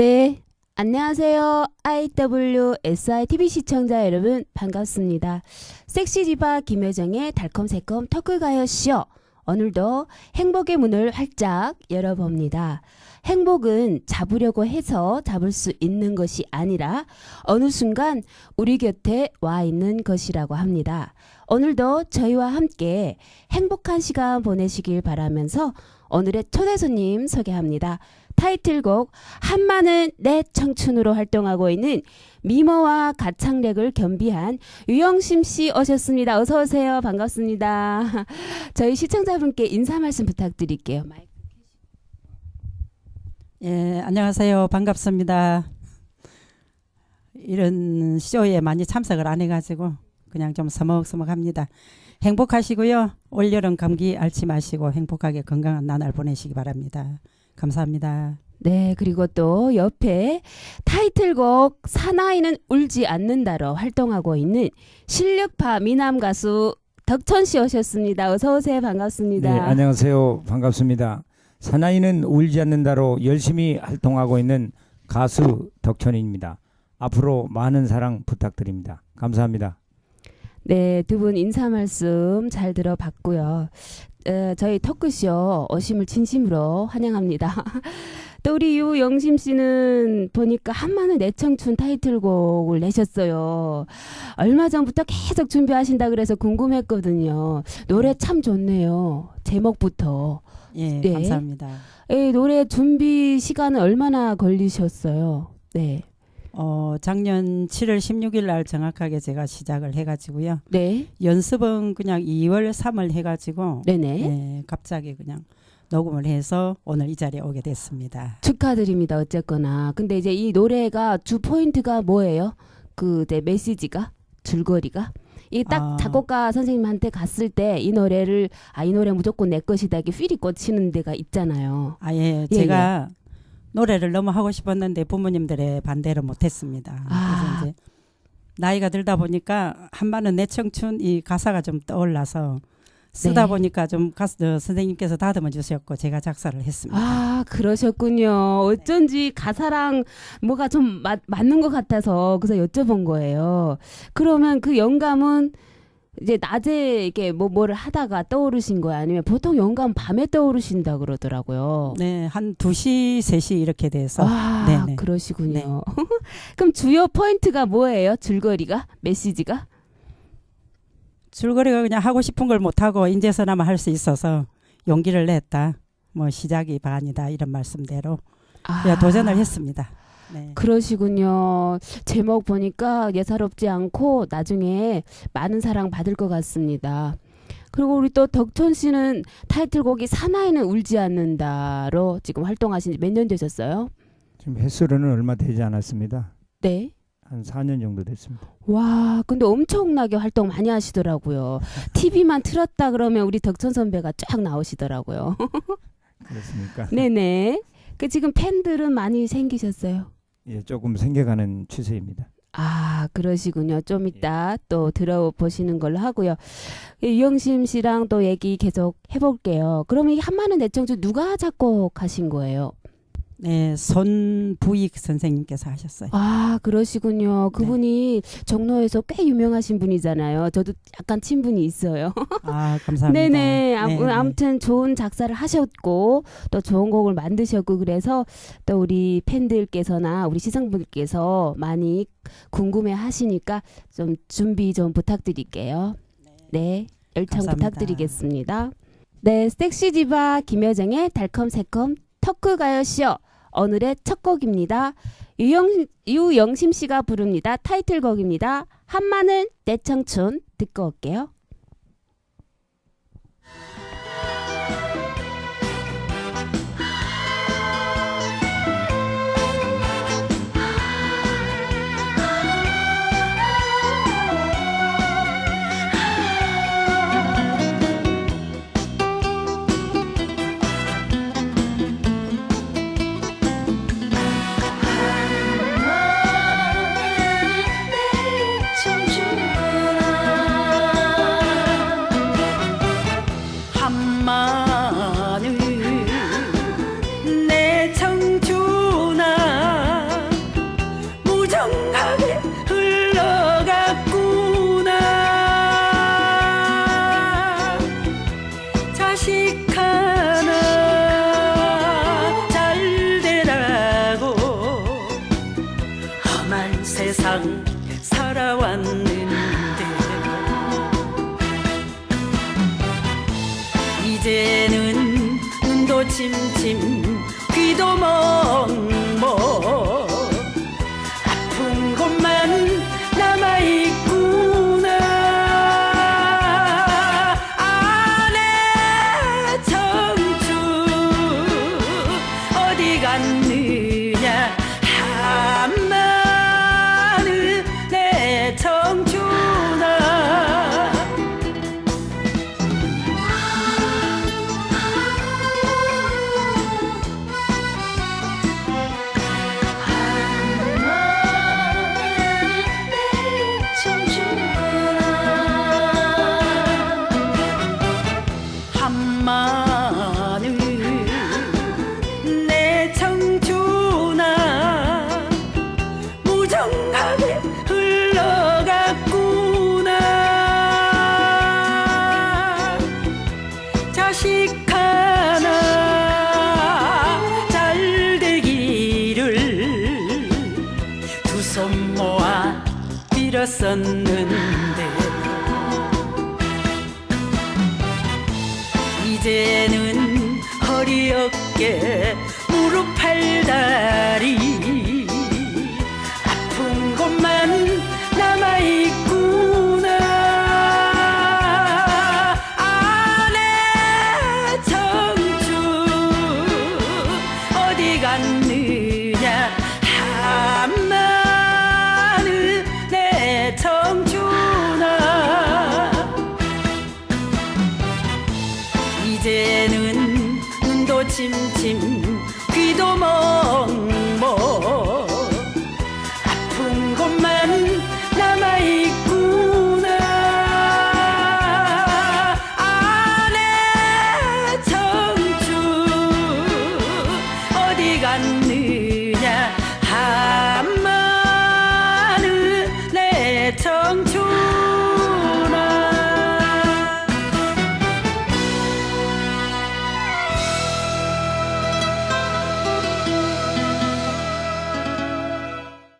네, 안녕하세요. IWSI TV 시청자 여러분 반갑습니다. 섹시디바 김효정의 달콤새콤 터크가요 쇼. 오늘도 행복의 문을 활짝 열어봅니다. 행복은 잡으려고 해서 잡을 수 있는 것이 아니라 어느 순간 우리 곁에 와 있는 것이라고 합니다. 오늘도 저희와 함께 행복한 시간 보내시길 바라면서 오늘의 초대 손님 소개합니다. 타이틀곡 한마는 내 청춘으로 활동하고 있는 미모와 가창력을 겸비한 유영심 씨 오셨습니다. 어서 오세요. 반갑습니다. 저희 시청자분께 인사 말씀 부탁드릴게요. 예, 안녕하세요. 반갑습니다. 이런 쇼에 많이 참석을 안 해가지고 그냥 좀 서먹서먹합니다. 행복하시고요. 올여름 감기 앓지 마시고 행복하게 건강한 나날 보내시기 바랍니다. 감사합니다. 네, 그리고 또 옆에 타이틀곡 사나이는 울지 않는다로 활동하고 있는 실력파 미남 가수 덕천 씨 오셨습니다. 어서 오세요. 반갑습니다. 네, 안녕하세요. 반갑습니다. 사나이는 울지 않는다로 열심히 활동하고 있는 가수 덕천입니다. 앞으로 많은 사랑 부탁드립니다. 감사합니다. 네, 두 분 인사 말씀 잘 들어봤고요. 어, 저희 토크쇼 오심을 진심으로 환영합니다. 또 우리 유영심 씨는 보니까 한마는 내 청춘 타이틀곡을 내셨어요. 얼마 전부터 계속 준비하신다 그래서 궁금했거든요. 노래 참 좋네요. 제목부터. 예, 네. 감사합니다. 이 노래 준비 시간은 얼마나 걸리셨어요? 네. 어, 작년 7월 16일 날 정확하게 제가 시작을 해가지고요. 네. 연습은 그냥 2월, 3월 해가지고 네네. 예, 갑자기 그냥 녹음을 해서 오늘 이 자리에 오게 됐습니다. 축하드립니다. 어쨌거나. 근데 이제 이 노래가 주 포인트가 뭐예요? 그 이제 메시지가 줄거리가 이딱 아. 작곡가 선생님한테 갔을 때 이 노래를 아 이 노래 무조건 내 것이다 이게 필이 꽂히는 데가 있잖아요. 아예 예, 제가 노래를 너무 하고 싶었는데 부모님들의 반대를 못했습니다. 아. 그래서 이제 나이가 들다 보니까 한마는 내 청춘 이 가사가 좀 떠올라서 쓰다 네. 보니까 좀 가수 어, 선생님께서 다듬어 주셨고 제가 작사를 했습니다. 아 그러셨군요. 어쩐지 가사랑 뭐가 좀 맞, 맞는 것 같아서 그래서 여쭤본 거예요. 그러면 그 영감은 이제 낮에 이게 뭐 뭐를 하다가 떠오르신 거야 아니면 보통 영감 밤에 떠오르신다 그러더라고요. 네, 한 2시, 3시 이렇게 돼서 아, 네네. 그러시군요. 그럼 주요 포인트가 뭐예요? 줄거리가? 메시지가? 줄거리가 그냥 하고 싶은 걸 못 하고 인제서나마 할 수 있어서 용기를 냈다. 뭐 시작이 반이다 이런 말씀대로 아, 그냥 도전을 했습니다. 네. 그러시군요. 제목 보니까 예사롭지 않고 나중에 많은 사랑 받을 것 같습니다. 그리고 우리 또 덕천 씨는 타이틀곡이 사나이는 울지 않는다로 지금 활동하신 지 몇 년 되셨어요? 지금 횟수로는 얼마 되지 않았습니다. 네. 한 4년 정도 됐습니다. 와, 근데 엄청나게 활동 많이 하시더라고요. TV만 틀었다 그러면 우리 덕천 선배가 쫙 나오시더라고요. 그렇습니까? 네네. 그 지금 팬들은 많이 생기셨어요. 예, 조금 생겨가는 추세입니다. 아, 그러시군요. 좀 이따 또 들어보시는 걸로 하고요. 유영심 씨랑 또 얘기 계속 해볼게요. 그러면 이 한마는 내청주 누가 작곡하신 거예요? 네, 손부익 선생님께서 하셨어요. 아, 그러시군요. 그분이 정로에서 꽤 유명하신 분이잖아요. 저도 약간 친분이 있어요. 아, 감사합니다. 네네. 아, 네, 네. 아무튼 좋은 작사를 하셨고 또 좋은 곡을 만드셨고 그래서 또 우리 팬들께서나 우리 시청분들께서 많이 궁금해 하시니까 좀 준비 좀 부탁드릴게요. 네. 열창 감사합니다. 부탁드리겠습니다. 네. 섹시디바 김여정의 달콤새콤 터크가요쇼. 오늘의 첫 곡입니다. 유영, 유영심 씨가 부릅니다. 타이틀곡입니다. 한마는 내 청춘 듣고 올게요. 흘러갔구나. 자식 하나 잘 되라고 험한 세상 살아왔는데. 이제는 눈도 침침 귀도 멍멍 무정하게 흘러갔구나. 자식 하나 잘 되기를 두 손 모아 빌었었는데. 이제는 허리 어깨 무릎 팔 다리 나만 남아있고